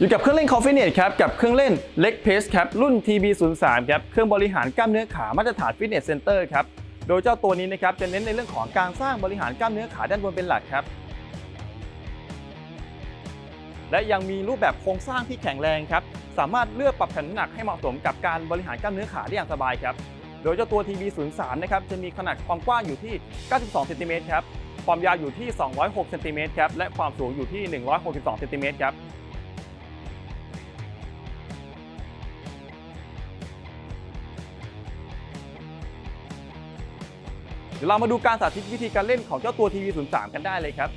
อยู่กับเครื่องเล่น Coffee n e t ครับกับเครื่องเล่น Leg Press ครับรุ่น TB03 ครับเครื่องบริหารกล้ามเนื้อขามาตรฐาน Fitness Center ครับโดยเจ้าตัวนี้นะครับจะเน้นในเรื่องของการสร้างบริหารกล้ามเนื้อขาด้านบนเป็นหลักครับ และยังมีรูปแบบโครงสร้างที่แข็งแรงครับสามารถเลือกปรับแผ่นน้ำหนักให้เหมาะสมกับการบริหารกล้ามเนื้อขาได้อย่างสบายครับโดยเจ้าตัว TB03 นะครับจะมีขนาดความกว้างอยู่ที่ 92เซนติเมตรครับความยาวอยู่ที่ 206เซนติเมตรครับและความสูงอยู่ที่ 162เซนติเมตรครับ เดี๋ยวเรามาดูการสาธิตวิธีการเล่นของเจ้าตัวทีวี03กันได้เลยครับ